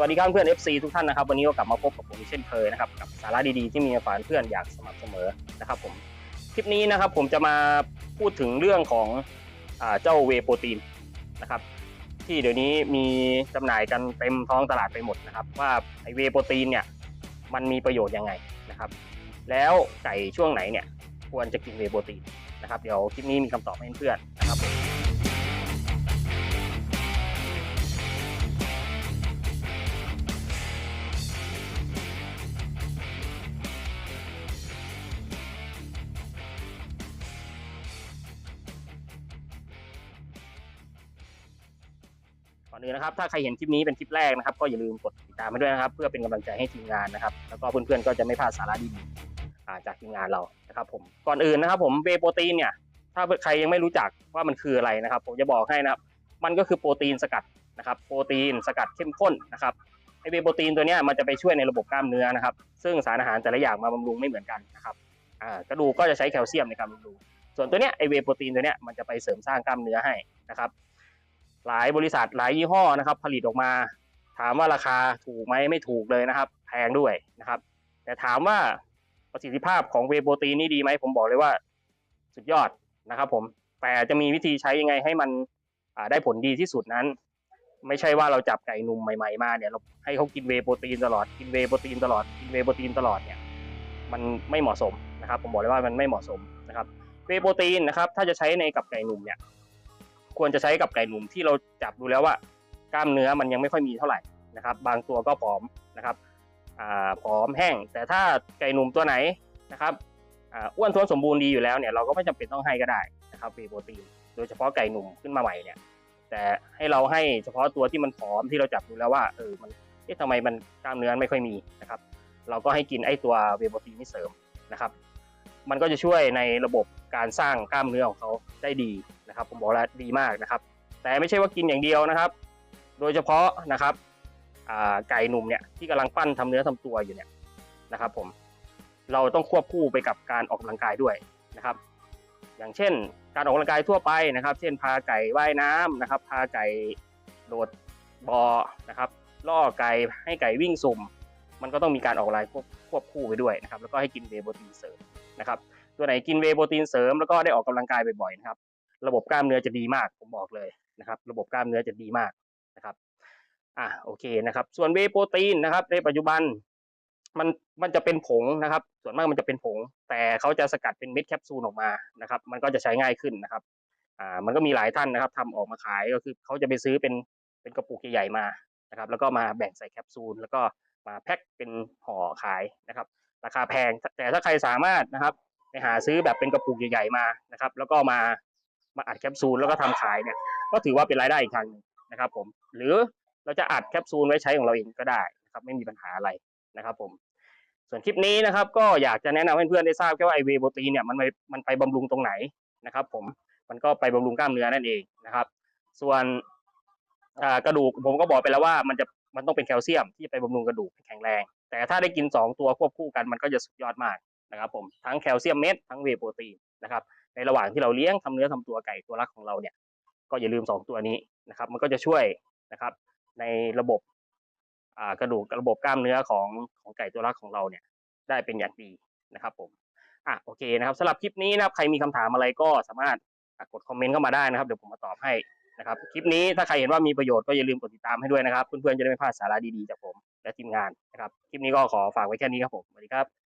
วัสดีครับเพื่อน FC ทุกท่านนะครับ วันนี้ก็กลับมาพบกับผมเช่นเคยนะครับกับสาระดีๆที่มีมาฝากเพื่อนอยางสม่ำเสมอนะครับผมคลิปนี้นะครับผมจะมาพูดถึงเรื่องของอเจ้าเวโปรตีนนะครับ ที่เดี๋ยวนี้มีจำหน่ายกันเต็มท้องตลาดไปหมดนะครับ ว่าไอเวโปรตีนเนี่ยมันมีประโยชน์ยังไงนะครับ แล้วไก่ช่วงไหนเนี่ยควรจะกินเวโปรตีนนะครับ เดี๋ยวคลิปนี้มีคำตอบให้เพื่อนนะครับ อนอื่นนะครับถ้าใครเห็นคลิปนี้เป็นคลิปแรกนะครับ ก็อย่าลืมกดติดตามให้ด้วยนะครับ เพื่อเป็นกำลังใจให้ทีมงานนะครับ แล้วก็เพื่อนๆก็จะไม่พลาดสาระดีๆจากทีมงานเรานะครับ ผมก่อนอื่นนะครับผมเวย์โปรตีนเนี่ยถ้าใครยังไม่รู้จักว่ามันคืออะไรนะครับ ผมจะบอกให้นะครับ มันก็คือโปรตีนสกัดนะครับ โปรตีนสกัดเข้มข้นนะครับไอเวย์โปรตีนตัวนี้มันจะไปช่วยในระบบกล้ามเนื้อนะครับ ซึ่งสารอาหารแต่ละอย่างมาบำรุงไม่เหมือนกันนะครับกระดูกก็จะใช้แคลเซียมในการบำรุงส่วนตัวเนี้ยไอเวโปรตีนตัวเนี้ยมันจะไปเสริมสร้างกล้ามเนื้อให้นะครับ หลายบริษัทหลายยี่ห้อนะครับ ผลิตออกมา ถามว่าราคาถูกไหมไม่ถูกเลยนะครับแพงด้วยนะครับ แต่ถามว่าประสิทธิภาพของเวโปรตีนนี่ดีไหมผมบอกเลยว่า สุดยอดนะครับผมแต่จะมีวิธีใช้ยังไงให้มันได้ผลดีที่สุดนั้น ไม่ใช่ว่าเราจับไก่หนุ่มใหม่ๆมาเนี่ยเราให้เขากินเวโปรตีนตลอดกินเวโปรตีนตลอดกินเวโปรตีนตลอดเนี่ยมันไม่เหมาะสมนะครับ ผมบอกเลยว่ามันไม่เหมาะสมนะครับเวโปรตีนนะครับ ถ้าจะใช้ในกับไก่หนุ่มเนี่ย ควรจะใช้กับไก่หนุ่มที่เราจับดูแล้วว่ากล้ามเนื้อมันยังไม่ค่อยมีเท่าไหร่นะครับ บางตัวก็ผอมนะครับอ่าผอมแห้ง แต่ถ้าไก่หนุ่มตัวไหนนะครับอ่าอ้วนท้วนสมบูรณ์ดีอยู่แล้วเนี่ยเราก็ไม่จำเป็นต้องให้ก็ได้นะครับวีโปรตีนโดยเฉพาะไก่หนุ่มขึ้นมาใหม่เนี่ยแต่ให้เราให้เฉพาะตัวที่มันผอมที่เราจับดูแล้วว่าเออมันเอ๊ะทำไมมันกล้ามเนื้อไม่ค่อยมีนะครับเราก็ให้กินไอ้ตัวเวโปรตีนนี่เสริมนะครับ มันก็จะช่วยในระบบการสร้างกล้ามเนื้อของเขาได้ดี นะครับ ผมบอกแล้วดีมากนะครับ แต่ไม่ใช่ว่ากินอย่างเดียวนะครับ โดยเฉพาะนะครับไก่หนุ่มเนี่ยที่กำลังปั้นทำเนื้อทำตัวอยู่เนี่ยนะครับ ผมเราต้องควบคู่ไปกับการออกกำลังกายด้วยนะครับ อย่างเช่น การออกกำลังกายทั่วไปนะครับ เช่นพาไก่ว่ายน้ำนะครับ พาไก่โดดบอนะครับล่อไก่ให้ไก่วิ่งสุ่ม มันก็ต้องมีการออกกำลังกายควบคู่ไปด้วยนะครับ แล้วก็ให้กินเวโปรตีนเสริมนะครับ ตัวไหนกินเวโปรตีนเสริมแล้วก็ได้ออกกำลังกายบ่อยๆนะครับ ระบบกล้ามเนื้อจะดีมากผมบอกเลยนะครับ ระบบกล้ามเนื้อจะดีมากนะครับอะโอเคนะครับ ส่วนเวโปรตีนนะครับ ในปัจจุบันมันมันจะเป็นผงนะครับ ส่วนมากมันจะเป็นผง แต่เขาจะสกัดเป็นเม็ดแคปซูลออกมานะครับ มันก็จะใช้ง่ายขึ้นนะครับอ่ามันก็มีหลายท่านนะครับทำออกมาขายก็คือเขาจะไปซื้อเป็นเป็นกระปุกใหญ่ๆมานะครับ แล้วก็มาแบ่งใส่แคปซูลแล้วก็มาแพ็คเป็นห่อขายนะครับ ราคาแพงแต่ถ้าใครสามารถนะครับ ไปหาซื้อแบบเป็นกระปุกใหญ่ๆมานะครับ แล้วก็มา มาอัดแคปซูลแล้วก็ทำขายเนี่ย ก็ถือว่าเป็นรายได้อีกทางหนึ่งนะครับผมหรือเราจะอัดแคปซูลไว้ใช้ของเราเองก็ได้นะครับไม่มีปัญหาอะไรนะครับผมส่วนคลิปนี้นะครับ ก็อยากจะแนะนำให้เพื่อนได้ทราบแค่ว่าไอเวโปรตีนเนี่ยมันไปมันไปบำรุงตรงไหนนะครับ ผมมันก็ไปบำรุงกล้ามเนื้อนั่นเองนะครับ ส่วนกระดูกผมก็บอกไปแล้วว่ามันจะมันต้องเป็นแคลเซียมที่จะไปบำรุงกระดูกให้แข็งแรง แต่ถ้าได้กินสองตัวควบคู่กันมันก็จะสุดยอดมากนะครับ ผมทั้งแคลเซียมเม็ดทั้งเวโปรตีนนะครับ ในระหว่างที่เราเลี้ยงทำเนื้อทำตัวไก่ตัวรักของเราเนี่ย ก็อย่าลืมสองตัวนี้นะครับ มันก็จะช่วยนะครับ ในระบบกระดูกระบบกล้ามเนื้อของของไก่ตัวรักของเราเนี่ย ได้เป็นอย่างดีนะครับผมอะโอเคนะครับสำหรับคลิปนี้นะครับใครมีคำถามอะไรก็สามารถกดคอมเมนต์เข้ามาได้นะครับเดี๋ยวผมมาตอบให้นะครับคลิปนี้ถ้าใครเห็นว่ามีประโยชน์ก็อย่าลืมกดติดตามให้ด้วยนะครับเพื่อนๆจะได้ไม่พลาดสาระดีๆจากผมและทีมงานนะครับคลิปนี้ก็ขอฝากไว้แค่นี้ครับผมสวัสดีครับ